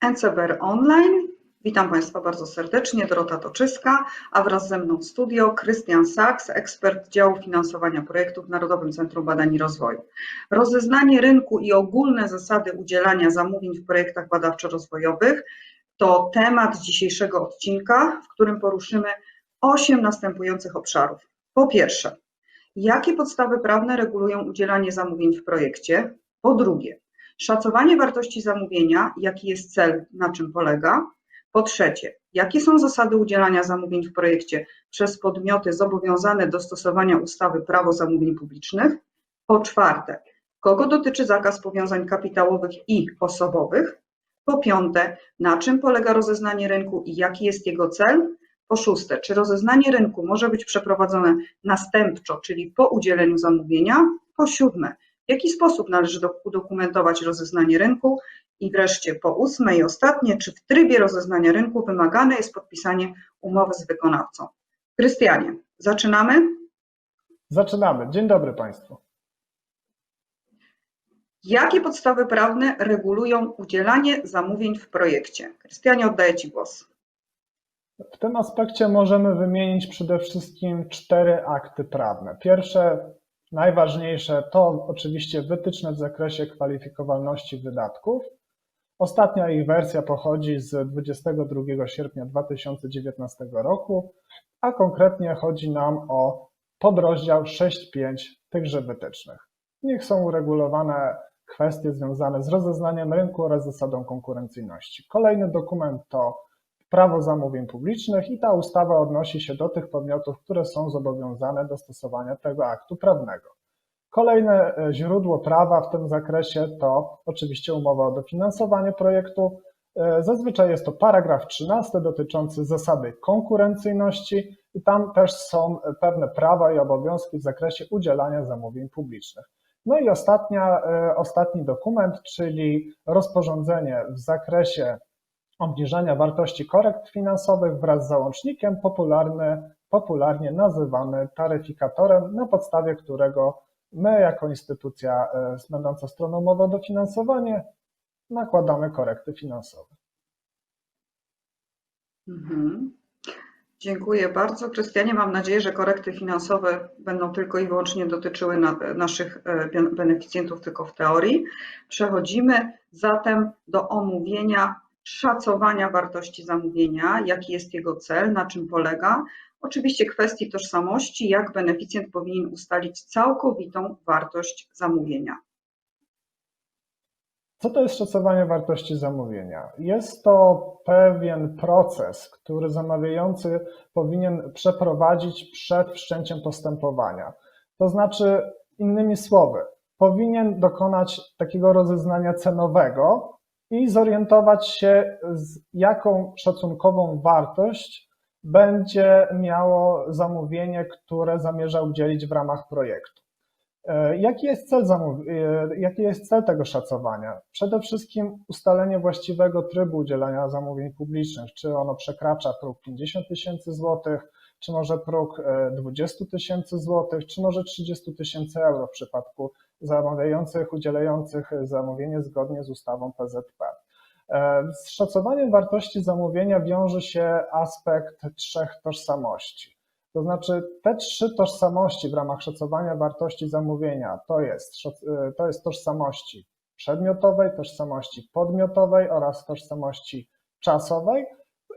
NCBR Online. Witam Państwa bardzo serdecznie, Dorota Toczyska, a wraz ze mną w studio Krystian Saks, ekspert działu finansowania projektów w Narodowym Centrum Badań i Rozwoju. Rozeznanie rynku i ogólne zasady udzielania zamówień w projektach badawczo-rozwojowych to temat dzisiejszego odcinka, w którym poruszymy osiem następujących obszarów. Po pierwsze, jakie podstawy prawne regulują udzielanie zamówień w projekcie? Po drugie, Szacowanie wartości zamówienia, jaki jest cel, na czym polega. Po trzecie, jakie są zasady udzielania zamówień w projekcie przez podmioty zobowiązane do stosowania ustawy Prawo zamówień publicznych. Po czwarte, kogo dotyczy zakaz powiązań kapitałowych i osobowych. Po piąte, na czym polega rozeznanie rynku i jaki jest jego cel. Po szóste, czy rozeznanie rynku może być przeprowadzone następczo, czyli po udzieleniu zamówienia. Po siódme, w jaki sposób należy udokumentować rozeznanie rynku? I wreszcie po ósme i ostatnie, czy w trybie rozeznania rynku wymagane jest podpisanie umowy z wykonawcą? Krystianie, zaczynamy? Zaczynamy. Dzień dobry Państwu. Jakie podstawy prawne regulują udzielanie zamówień w projekcie? Krystianie, oddaję Ci głos. W tym aspekcie możemy wymienić przede wszystkim cztery akty prawne. Pierwsze Najważniejsze to oczywiście wytyczne w zakresie kwalifikowalności wydatków. Ostatnia ich wersja pochodzi z 22 sierpnia 2019 roku, a konkretnie chodzi nam o podrozdział 6.5 tychże wytycznych. W nich są uregulowane kwestie związane z rozeznaniem rynku oraz zasadą konkurencyjności. Kolejny dokument to prawo zamówień publicznych i ta ustawa odnosi się do tych podmiotów, które są zobowiązane do stosowania tego aktu prawnego. Kolejne e, źródło prawa w tym zakresie to oczywiście umowa o dofinansowanie projektu. E, zazwyczaj jest to paragraf 13 dotyczący zasady konkurencyjności i tam też są pewne prawa i obowiązki w zakresie udzielania zamówień publicznych. No i ostatnia, e, ostatni dokument, czyli rozporządzenie w zakresie obniżania wartości korekt finansowych wraz z załącznikiem, popularnie nazywany taryfikatorem, na podstawie którego my jako instytucja e, będąca stroną umowy o dofinansowanie nakładamy korekty finansowe. Mhm. Dziękuję bardzo. Krystianie, mam nadzieję, że korekty finansowe będą tylko i wyłącznie dotyczyły na, naszych e, beneficjentów tylko w teorii. Przechodzimy zatem do omówienia szacowania wartości zamówienia, jaki jest jego cel, na czym polega. Oczywiście kwestii tożsamości, jak beneficjent powinien ustalić całkowitą wartość zamówienia. Co to jest szacowanie wartości zamówienia? Jest to pewien proces, który zamawiający powinien przeprowadzić przed wszczęciem postępowania. To znaczy, innymi słowy, powinien dokonać takiego rozeznania cenowego, i zorientować się, z jaką szacunkową wartość będzie miało zamówienie, które zamierza udzielić w ramach projektu. E, jaki jest, cel e, jaki jest cel tego szacowania? Przede wszystkim ustalenie właściwego trybu udzielania zamówień publicznych, czy ono przekracza próg 50 tysięcy złotych, czy może próg 20 e, tysięcy złotych, czy może 30 tysięcy euro w przypadku zamawiających, udzielających zamówienie zgodnie z ustawą PZP. E, z szacowaniem wartości zamówienia wiąże się aspekt trzech tożsamości. To znaczy te trzy tożsamości w ramach szacowania wartości zamówienia to jest, e, to jest tożsamości przedmiotowej, tożsamości podmiotowej oraz tożsamości czasowej.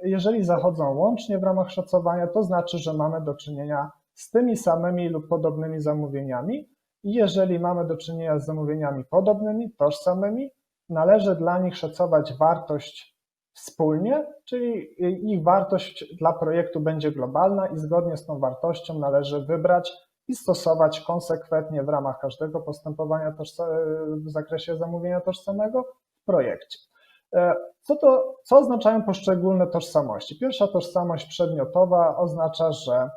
Jeżeli zachodzą łącznie w ramach szacowania, to znaczy, że mamy do czynienia z tymi samymi lub podobnymi zamówieniami, jeżeli mamy do czynienia z zamówieniami podobnymi, tożsamymi, należy dla nich szacować wartość wspólnie, czyli ich wartość dla projektu będzie globalna i zgodnie z tą wartością należy wybrać i stosować konsekwentnie w ramach każdego postępowania w zakresie zamówienia tożsamego w projekcie. E, co, to, co oznaczają poszczególne tożsamości? Pierwsza tożsamość przedmiotowa oznacza, że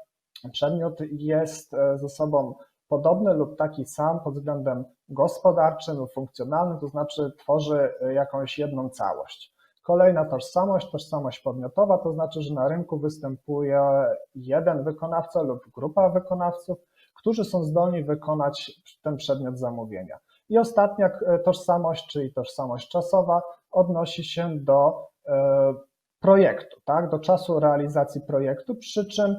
przedmiot jest e, ze sobą podobny lub taki sam pod względem gospodarczym lub funkcjonalnym, to znaczy tworzy e, jakąś jedną całość. Kolejna tożsamość, tożsamość podmiotowa, to znaczy, że na rynku występuje jeden wykonawca lub grupa wykonawców, którzy są zdolni wykonać ten przedmiot zamówienia. I ostatnia e, tożsamość, czyli tożsamość czasowa, odnosi się do e, projektu, tak, do czasu realizacji projektu, przy czym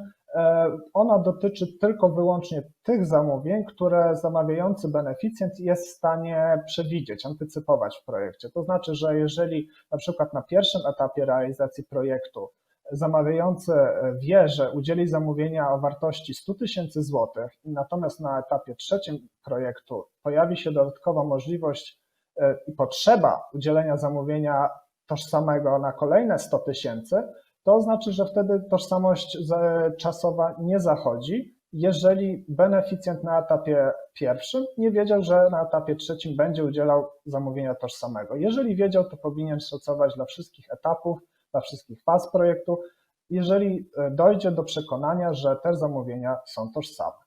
ona dotyczy tylko wyłącznie tych zamówień, które zamawiający beneficjent jest w stanie przewidzieć, antycypować w projekcie. To znaczy, że jeżeli na przykład na pierwszym etapie realizacji projektu zamawiający wie, że udzieli zamówienia o wartości 100 tysięcy złotych, natomiast na etapie trzecim projektu pojawi się dodatkowa możliwość e, i potrzeba udzielenia zamówienia tożsamego na kolejne 100 tysięcy, to znaczy, że wtedy tożsamość za- czasowa nie zachodzi, jeżeli beneficjent na etapie pierwszym nie wiedział, że na etapie trzecim będzie udzielał zamówienia tożsamego. Jeżeli wiedział, to powinien szacować dla wszystkich etapów, dla wszystkich faz projektu, jeżeli e, dojdzie do przekonania, że te zamówienia są tożsame.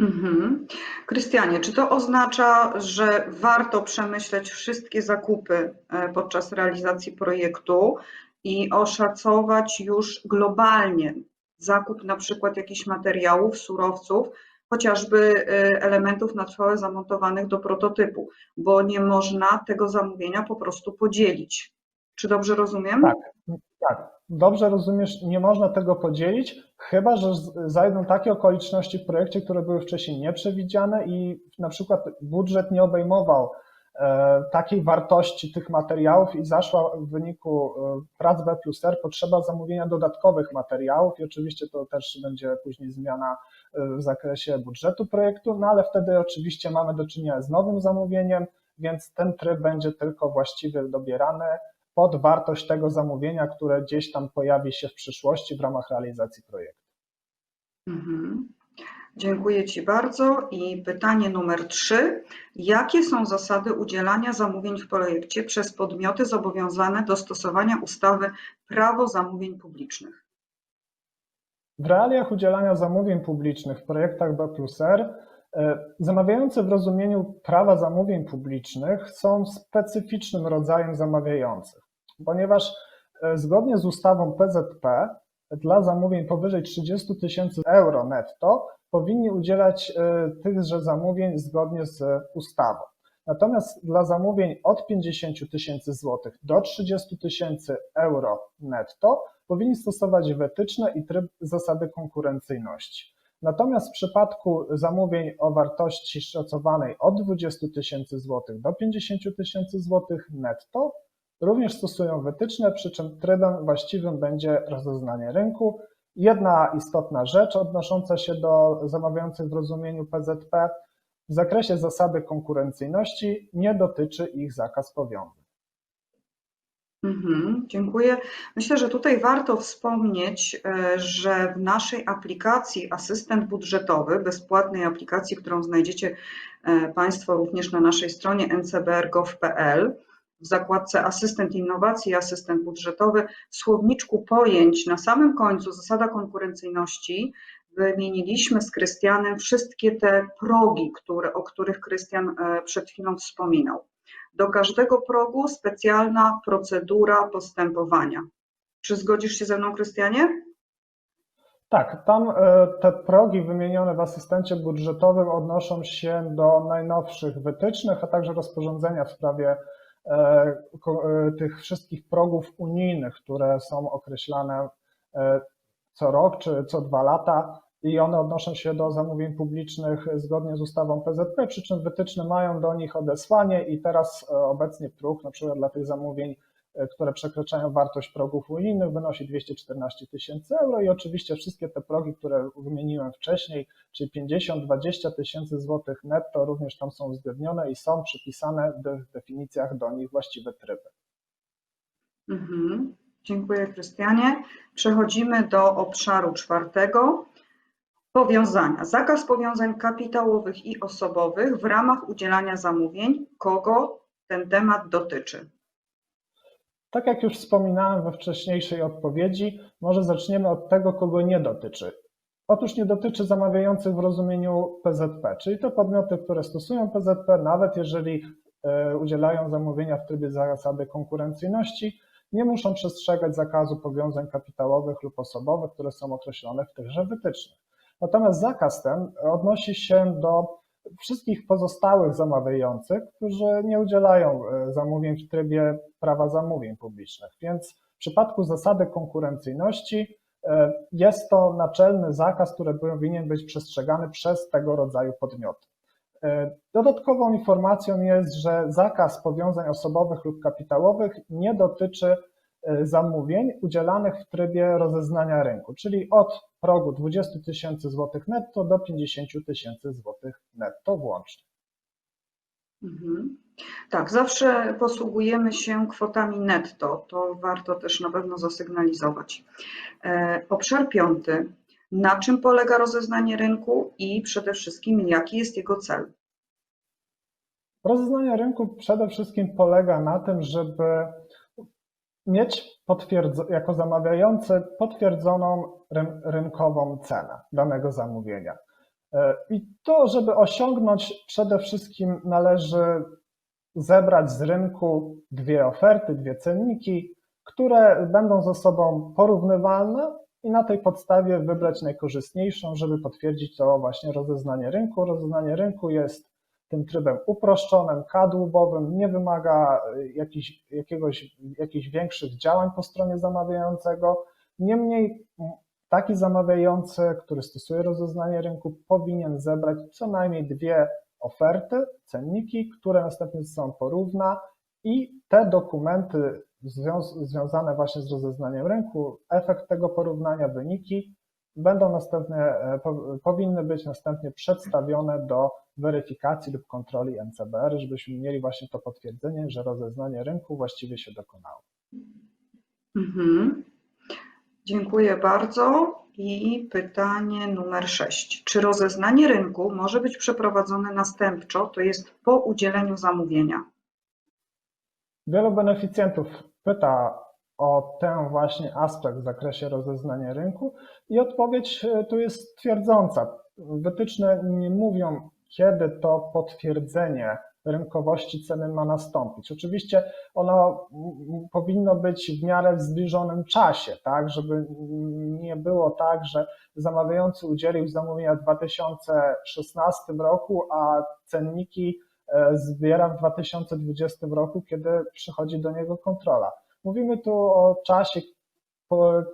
Mhm. Krystianie, czy to oznacza, że warto przemyśleć wszystkie zakupy e, podczas realizacji projektu i oszacować już globalnie zakup na przykład jakichś materiałów, surowców, chociażby e, elementów na trwałe zamontowanych do prototypu, bo nie można tego zamówienia po prostu podzielić. Czy dobrze rozumiem? Tak. Tak, dobrze rozumiesz, nie można tego podzielić, chyba że zajdą takie okoliczności w projekcie, które były wcześniej nieprzewidziane i na przykład budżet nie obejmował takiej wartości tych materiałów i zaszła w wyniku e, prac B plus R potrzeba zamówienia dodatkowych materiałów i oczywiście to też będzie później zmiana e, w zakresie budżetu projektu, no ale wtedy oczywiście mamy do czynienia z nowym zamówieniem, więc ten tryb będzie tylko właściwie dobierany pod wartość tego zamówienia, które gdzieś tam pojawi się w przyszłości w ramach realizacji projektu. Mhm. Dziękuję Ci bardzo. I pytanie numer trzy. Jakie są zasady udzielania zamówień w projekcie przez podmioty zobowiązane do stosowania ustawy Prawo zamówień publicznych? W realiach udzielania zamówień publicznych w projektach B R e, zamawiający w rozumieniu prawa zamówień publicznych są specyficznym rodzajem zamawiających, ponieważ e, zgodnie z ustawą PZP dla zamówień powyżej 30 tysięcy euro netto powinni udzielać e, tychże zamówień zgodnie z ustawą. Natomiast dla zamówień od 50 tysięcy złotych do 30 tysięcy euro netto powinni stosować wytyczne i tryb zasady konkurencyjności. Natomiast w przypadku zamówień o wartości szacowanej od 20 tysięcy złotych do 50 tysięcy złotych netto również stosują wytyczne, przy czym trybem właściwym będzie rozeznanie rynku. Jedna istotna rzecz odnosząca się do zamawiających w rozumieniu PZP w zakresie zasady konkurencyjności nie dotyczy ich zakaz powiązań. Mhm, dziękuję. Myślę, że tutaj warto wspomnieć, e, że w naszej aplikacji Asystent Budżetowy, bezpłatnej aplikacji, którą znajdziecie e, Państwo również na naszej stronie ncbr.gov.pl, w zakładce Asystent Innowacji Asystent Budżetowy, w słowniczku pojęć na samym końcu zasada konkurencyjności wymieniliśmy z Krystianem wszystkie te progi, które, o których Krystian e, przed chwilą wspominał. Do każdego progu specjalna procedura postępowania. Czy zgodzisz się ze mną, Krystianie? Tak, tam e, te progi wymienione w asystencie budżetowym odnoszą się do najnowszych wytycznych, a także rozporządzenia w sprawie tych wszystkich progów unijnych, które są określane e, co rok czy co dwa lata i one odnoszą się do zamówień publicznych zgodnie z ustawą PZP, przy czym wytyczne mają do nich odesłanie i teraz e, obecnie próg na przykład dla tych zamówień e, które przekraczają wartość progów unijnych, wynosi 214 tysięcy euro i oczywiście wszystkie te progi, które wymieniłem wcześniej, czyli 50-20 tysięcy złotych netto, również tam są uwzględnione i są przypisane w definicjach do nich właściwe tryby. Mhm. Dziękuję, Krystianie. Przechodzimy do obszaru czwartego. Powiązania. Zakaz powiązań kapitałowych i osobowych w ramach udzielania zamówień. Kogo ten temat dotyczy? Tak jak już wspominałem we wcześniejszej odpowiedzi, może zaczniemy od tego, kogo nie dotyczy. Otóż nie dotyczy zamawiających w rozumieniu PZP, czyli te podmioty, które stosują PZP, nawet jeżeli e, udzielają zamówienia w trybie zasady konkurencyjności, nie muszą przestrzegać zakazu powiązań kapitałowych lub osobowych, które są określone w tychże wytycznych. Natomiast zakaz ten odnosi się do wszystkich pozostałych zamawiających, którzy nie udzielają e, zamówień w trybie prawa zamówień publicznych. Więc w przypadku zasady konkurencyjności e, jest to naczelny zakaz, który powinien być przestrzegany przez tego rodzaju podmioty. E, Dodatkową informacją jest, że zakaz powiązań osobowych lub kapitałowych nie dotyczy zamówień udzielanych w trybie rozeznania rynku, czyli od progu 20 tysięcy złotych netto do 50 tysięcy złotych netto włącznie. Mhm. Tak, zawsze posługujemy się kwotami netto. To warto też na pewno zasygnalizować. E, Obszar piąty. Na czym polega rozeznanie rynku i przede wszystkim jaki jest jego cel? Rozeznanie rynku przede wszystkim polega na tym, żeby mieć jako zamawiający potwierdzoną ryn- rynkową cenę danego zamówienia. E, I to, żeby osiągnąć, przede wszystkim należy zebrać z rynku dwie oferty, dwie cenniki, które będą ze sobą porównywalne i na tej podstawie wybrać najkorzystniejszą, żeby potwierdzić to właśnie rozeznanie rynku. Rozeznanie rynku jest tym trybem uproszczonym, kadłubowym, nie wymaga y, jakichś, jakiegoś, jakichś większych działań po stronie zamawiającego. Niemniej taki zamawiający, który stosuje rozeznanie rynku, powinien zebrać co najmniej dwie oferty, cenniki, które następnie ze sobą porówna i te dokumenty związ- związane właśnie z rozeznaniem rynku, efekt tego porównania, wyniki będą następnie, e, po- powinny być następnie przedstawione do weryfikacji lub kontroli NCBR, żebyśmy mieli właśnie to potwierdzenie, że rozeznanie rynku właściwie się dokonało. Mhm. Dziękuję bardzo. I pytanie numer sześć. Czy rozeznanie rynku może być przeprowadzone następczo, to jest po udzieleniu zamówienia? Wielu beneficjentów pyta o ten właśnie aspekt w zakresie rozeznania rynku i odpowiedź e, tu jest twierdząca. Wytyczne nie mówią, kiedy to potwierdzenie rynkowości ceny ma nastąpić. Oczywiście ono powinno być w miarę w zbliżonym czasie, tak, żeby nie było tak, że zamawiający udzielił zamówienia w 2016 roku, a cenniki e, zbiera w 2020 roku, kiedy przychodzi do niego kontrola. Mówimy tu o czasie,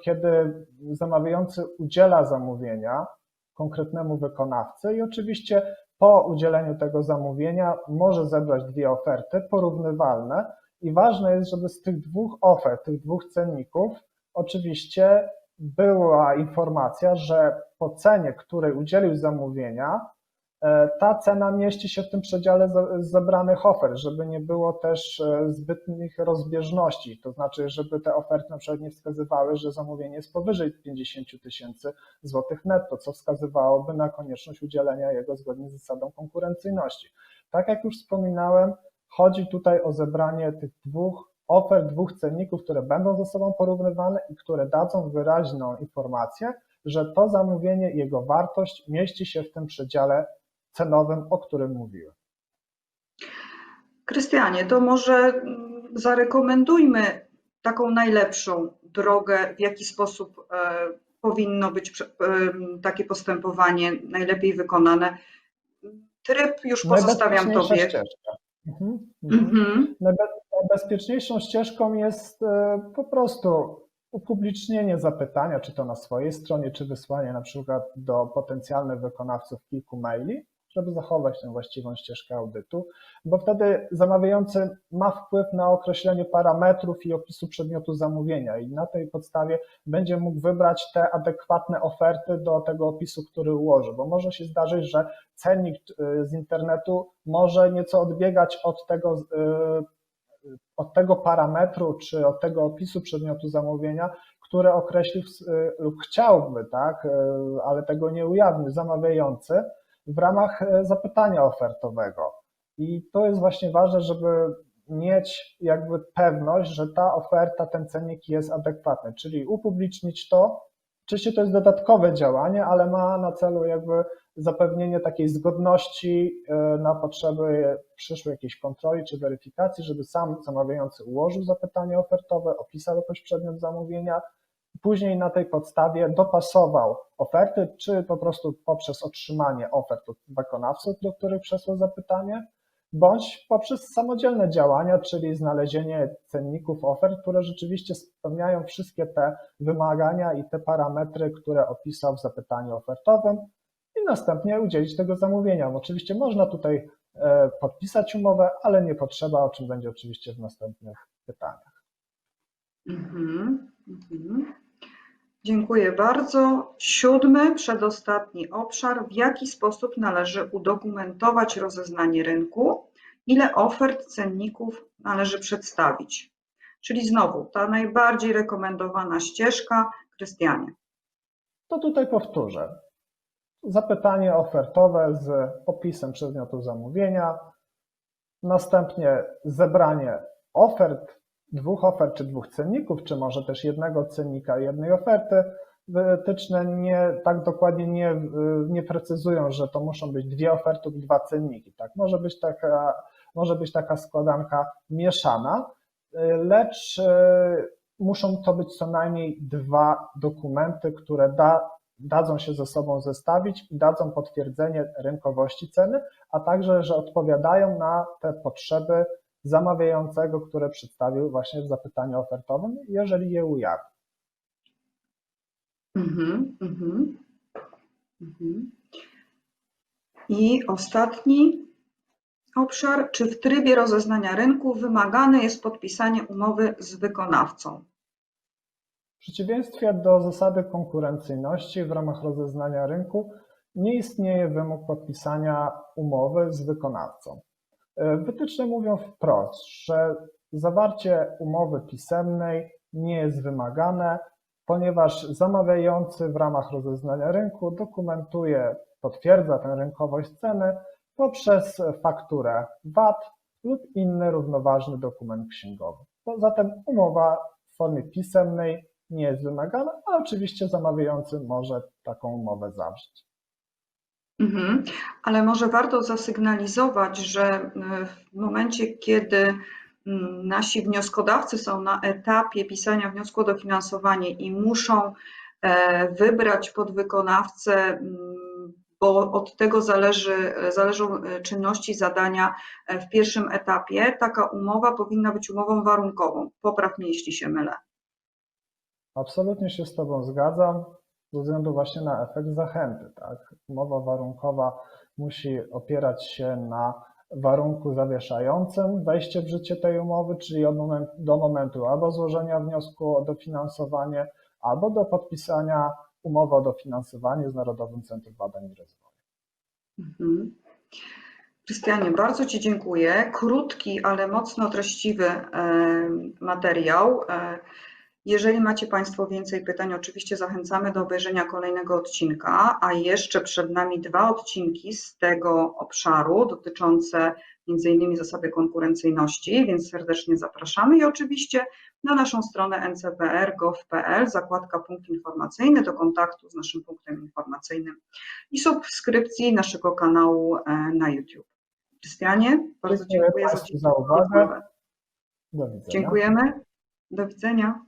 kiedy zamawiający udziela zamówienia konkretnemu wykonawcy i oczywiście po udzieleniu tego zamówienia może zebrać dwie oferty porównywalne i ważne jest, żeby z tych dwóch ofert, tych dwóch cenników oczywiście była informacja, że po cenie, której udzielił zamówienia, ta cena mieści się w tym przedziale ze- zebranych ofert, żeby nie było też e, zbytnich rozbieżności, to znaczy, żeby te oferty na przykład nie wskazywały, że zamówienie jest powyżej 50 tysięcy złotych netto, co wskazywałoby na konieczność udzielenia jego zgodnie z zasadą konkurencyjności. Tak jak już wspominałem, chodzi tutaj o zebranie tych dwóch ofert, dwóch cenników, które będą ze sobą porównywane i które dadzą wyraźną informację, że to zamówienie, jego wartość mieści się w tym przedziale cenowym, o którym mówiłem. Krystianie, to może mm, zarekomendujmy taką najlepszą drogę, w jaki sposób e, powinno być em, takie postępowanie najlepiej wykonane. Tryb już pozostawiam Tobie. ścieżka. Mhm, mhm. Najbe- Najbezpieczniejszą ścieżką jest e, po prostu upublicznienie zapytania, czy to na swojej stronie, czy wysłanie na przykład do potencjalnych wykonawców kilku maili, żeby zachować tę właściwą ścieżkę audytu, bo wtedy zamawiający ma wpływ na określenie parametrów i opisu przedmiotu zamówienia i na tej podstawie będzie mógł wybrać te adekwatne oferty do tego opisu, który ułoży, bo może się zdarzyć, że cennik e, z internetu może nieco odbiegać od tego, e, od tego parametru czy od tego opisu przedmiotu zamówienia, które określił y, lub chciałby, tak, y, ale tego nie ujawnił. Zamawiający w ramach y, zapytania ofertowego. I to jest właśnie ważne, żeby mieć jakby pewność, że ta oferta, ten cennik jest adekwatny, czyli upublicznić to. Oczywiście to jest dodatkowe działanie, ale ma na celu jakby zapewnienie takiej zgodności e, na potrzeby przyszłej jakiejś kontroli czy weryfikacji, żeby sam zamawiający ułożył zapytanie ofertowe, opisał jakoś przedmiot zamówienia, później na tej podstawie dopasował oferty, czy po prostu poprzez otrzymanie ofert od wykonawców, do których przesłał zapytanie, bądź poprzez samodzielne działania, czyli znalezienie cenników ofert, które rzeczywiście spełniają wszystkie te wymagania i te parametry, które opisał w zapytaniu ofertowym i następnie udzielić tego zamówienia. Oczywiście można tutaj e, podpisać umowę, ale nie potrzeba, o czym będzie oczywiście w następnych pytaniach. Mhm, mhm. Dziękuję bardzo. Siódmy, przedostatni obszar. W jaki sposób należy udokumentować rozeznanie rynku? Ile ofert cenników należy przedstawić? Czyli znowu ta najbardziej rekomendowana ścieżka. Krystianie. To tutaj powtórzę. Zapytanie ofertowe z opisem przedmiotu zamówienia, następnie zebranie ofert, dwóch ofert czy dwóch cenników, czy może też jednego cennika jednej oferty. Wytyczne nie tak dokładnie nie, nie precyzują, że to muszą być dwie oferty lub dwa cenniki. Tak? Może, być taka, może być taka składanka mieszana, lecz e, muszą to być co najmniej dwa dokumenty, które da, dadzą się ze sobą zestawić i dadzą potwierdzenie rynkowości ceny, a także, że odpowiadają na te potrzeby zamawiającego, które przedstawił właśnie w zapytaniu ofertowym, jeżeli je ujawni. Mhm, mhm, mhm. I ostatni obszar. Czy w trybie rozeznania rynku wymagane jest podpisanie umowy z wykonawcą? W przeciwieństwie do zasady konkurencyjności w ramach rozeznania rynku nie istnieje wymóg podpisania umowy z wykonawcą. Wytyczne mówią wprost, że zawarcie umowy pisemnej nie jest wymagane, ponieważ zamawiający w ramach rozeznania rynku dokumentuje, potwierdza tę rynkowość ceny poprzez fakturę VAT lub inny równoważny dokument księgowy. To Zatem umowa w formie pisemnej nie jest wymagana, a oczywiście zamawiający może taką umowę zawrzeć. Mhm. Ale może warto zasygnalizować, że y, w momencie, kiedy mm, nasi wnioskodawcy są na etapie pisania wniosku o dofinansowanie i muszą e, wybrać podwykonawcę, mm, bo od tego zależy, zależą e, czynności, zadania e, w pierwszym etapie, taka umowa powinna być umową warunkową. Popraw mnie, jeśli się mylę. Absolutnie się z Tobą zgadzam, ze względu właśnie na efekt zachęty. Tak? Umowa warunkowa musi opierać się na warunku zawieszającym wejście w życie tej umowy, czyli od momentu, do momentu albo złożenia wniosku o dofinansowanie, albo do podpisania umowy o dofinansowanie z Narodowym Centrum Badań i Rozwoju. Mhm. Krystianie, bardzo Ci dziękuję. Krótki, ale mocno treściwy e, materiał. Jeżeli macie Państwo więcej pytań, oczywiście zachęcamy do obejrzenia kolejnego odcinka, a jeszcze przed nami dwa odcinki z tego obszaru dotyczące m.in. zasady konkurencyjności, więc serdecznie zapraszamy i oczywiście na naszą stronę ncpr.gov.pl, zakładka punkt informacyjny do kontaktu z naszym punktem informacyjnym i subskrypcji naszego kanału e, na YouTube. Krystianie, bardzo Dziękuję dziękuję za za uwagę. Do. Dziękujemy. Do widzenia.